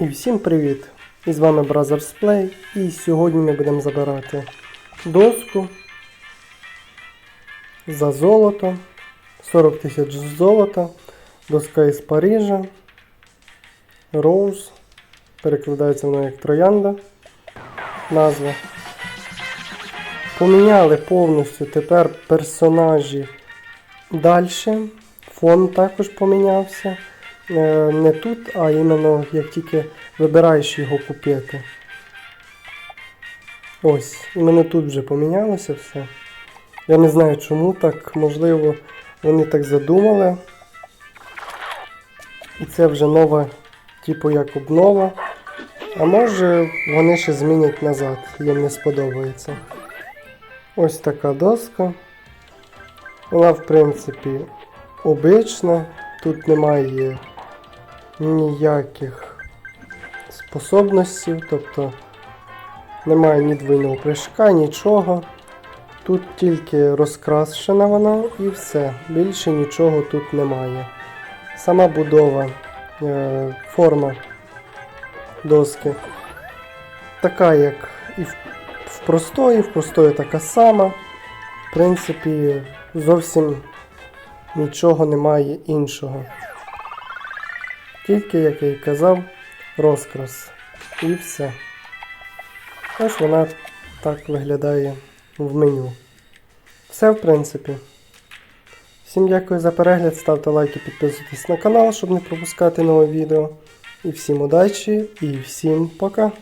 І всім привіт! І з вами Brothers Play. І сьогодні ми будемо забирати доску за золото. 40 тисяч золота. Доска із Парижа. Роуз. Перекладається воно як троянда. Назва. Поміняли повністю тепер персонажі далі. Фон також помінявся. Е, Не тут, а іменно як тільки вибираєш його купити. Ось, іменно тут вже помінялося все. Я не знаю чому так, можливо, вони так задумали. І це вже нова, типу як обнова. А може вони ще змінять назад, їм не сподобається. Ось така доска. Вона, в принципі, обична. Тут немає ніяких способностей, тобто немає ні двойного прыжка, нічого. Тут тільки розкрашена вона і все. Більше нічого тут немає. Сама будова, е, форма доски така, як і в простої, в простої така сама. В принципі, зовсім нічого немає іншого. Тільки, як я й казав, розкрас. І все. Ось вона так виглядає в меню. Все, в принципі. Всім дякую за перегляд, ставте лайки, підписуйтесь на канал, щоб не пропускати нове відео. І всім удачі і всім пока!